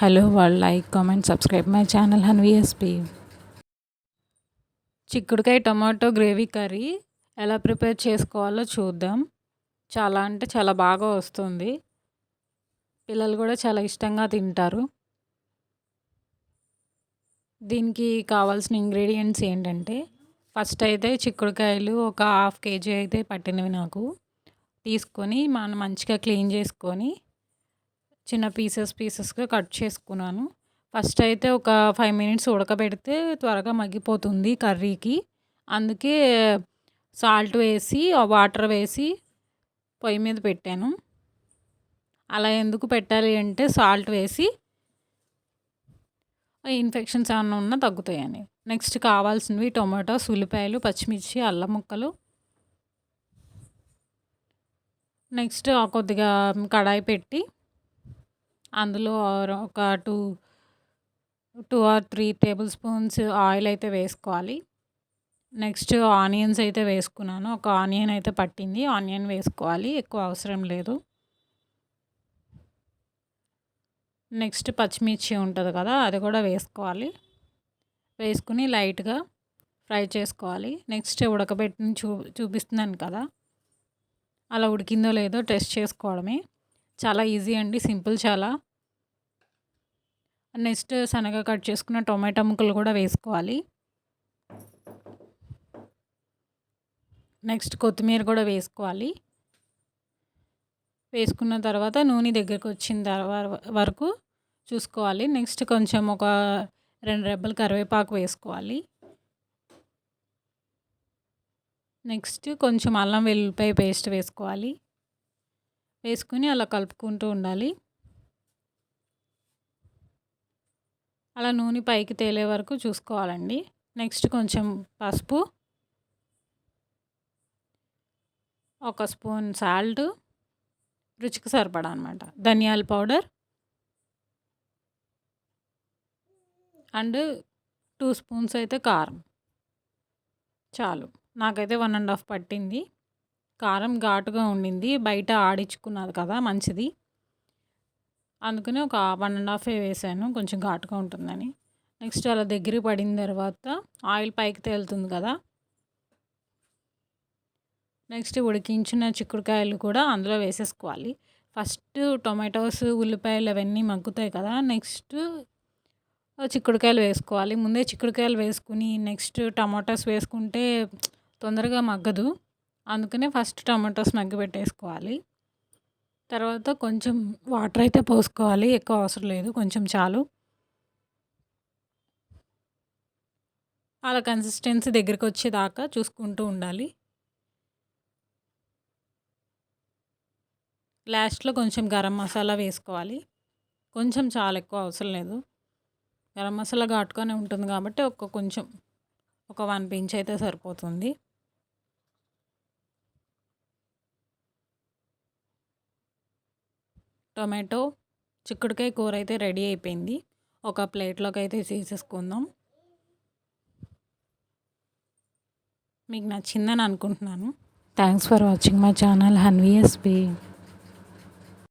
Hello వాళ్ళు like comment subscribe my channel హన్విఎస్పి చిక్కుడుకాయ tomato gravy curry ఎలా ప్రిపేర్ చేసుకోవాలో చూద్దాం. చాలా అంటే చాలా బాగా వస్తుంది. పిల్లలు కూడా చాలా ఇష్టంగా తింటారు. దీనికి కావాల్సిన ఇంగ్రీడియంట్స్ ఏంటంటే ఫస్ట్ అయితే చిక్కుడుకాయలు ఒక హాఫ్ కేజీ అయితే పట్టినవి నాకు. తీసుకొని మనం మంచిగా క్లీన్ చేసుకొని చిన్న పీసెస్ పీసెస్గా కట్ చేసుకున్నాను. ఫస్ట్ అయితే ఒక ఫైవ్ మినిట్స్ ఉడకబెడితే త్వరగా మగ్గిపోతుంది కర్రీకి. అందుకే సాల్ట్ వేసి వాటర్ వేసి పొయ్యి మీద పెట్టాను. అలా ఎందుకు పెట్టాలి అంటే సాల్ట్ వేసి ఇన్ఫెక్షన్స్ ఏమన్నా ఉన్నా తగ్గుతాయని. నెక్స్ట్ కావాల్సినవి టొమాటోస్ ఉల్లిపాయలు పచ్చిమిర్చి అల్లం ముక్కలు. నెక్స్ట్ కొద్దిగా కడాయి పెట్టి అందులో ఒక two two or three tablespoons oil అయితే వేసుకోవాలి. నెక్స్ట్ ఆనియన్స్ అయితే వేసుకున్నాను. ఒక ఆనియన్ అయితే పట్టింది. ఆనియన్ వేసుకోవాలి. ఎక్కువ అవసరం లేదు. నెక్స్ట్ పచ్చిమిర్చి ఉంటుంది కదా అది కూడా వేసుకోవాలి. వేసుకుని లైట్గా ఫ్రై చేసుకోవాలి. నెక్స్ట్ ఉడకబెట్టిన చూ చూపిస్తున్నాను కదా అలా ఉడికిందో లేదో టెస్ట్ చేసుకోవడమే. చాలా ఈజీ అండి సింపుల్ చాలా. నెక్స్ట్ శనగ కట్ చేసుకున్న టొమాటో ముక్కలు కూడా వేసుకోవాలి. నెక్స్ట్ కొత్తిమీర కూడా వేసుకోవాలి. వేసుకున్న తర్వాత నూనె దగ్గరకు వచ్చిన తర్వాత వరకు చూసుకోవాలి. నెక్స్ట్ కొంచెం ఒక రెండు రెబ్బలు కరివేపాకు వేసుకోవాలి. నెక్స్ట్ కొంచెం అల్లం వెల్లుల్లిపాయ పేస్ట్ వేసుకోవాలి. వేసుకుని అలా కలుపుకుంటూ ఉండాలి. అలా నూనె పైకి తేలే వరకు చూసుకోవాలండి. నెక్స్ట్ కొంచెం పసుపు. ఒక స్పూన్ సాల్ట్. రుచికి సరిపడా అనమాట ధనియాల పౌడర్. అండ్ టూ స్పూన్స్ అయితే కారం. చాలు. నాకైతే వన్ అండ్ హాఫ్ పట్టింది. కారం ఘాటుగా ఉండింది. బయట ఆడించుకున్నది కదా మంచిది. అందుకని ఒక వన్ అండ్ హాఫ్ వేసాను. కొంచెం ఘాటుగా ఉంటుందని. నెక్స్ట్ అలా దగ్గర పడిన తర్వాత ఆయిల్ పైకి తేలుతుంది కదా. నెక్స్ట్ ఉడికించిన చిక్కుడుకాయలు కూడా అందులో వేసేసుకోవాలి. ఫస్ట్ టొమాటోస్ ఉల్లిపాయలు అవన్నీ మగ్గుతాయి కదా. నెక్స్ట్ చిక్కుడుకాయలు వేసుకోవాలి. ముందే చిక్కుడుకాయలు వేసుకుని నెక్స్ట్ టమాటోస్ వేసుకుంటే తొందరగా మగ్గదు. అందుకనే ఫస్ట్ టమాటోస్ పెట్టేసుకోవాలి. తర్వాత కొంచెం వాటర్ అయితే పోసుకోవాలి ఎక్కువ అవసరం లేదు కొంచెం చాలు. అలా కన్సిస్టెన్సీ దగ్గరికి వచ్చేదాకా చూసుకుంటూ ఉండాలి. లాస్ట్లో కొంచెం గరం మసాలా వేసుకోవాలి. కొంచెం చాలా ఎక్కువ అవసరం లేదు. గరం మసాలా ఘాటుగానే ఉంటుంది కాబట్టి ఒక కొంచెం ఒక వన్ పించ్ అయితే సరిపోతుంది. టొమాటో చిక్కుడుకాయ కూర అయితే రెడీ అయిపోయింది. ఒక ప్లేట్లోకి అయితే తీసేసుకుందాం. మీకు నచ్చిందని అనుకుంటున్నాను. Thanks for watching my channel హన్వీఎస్బీ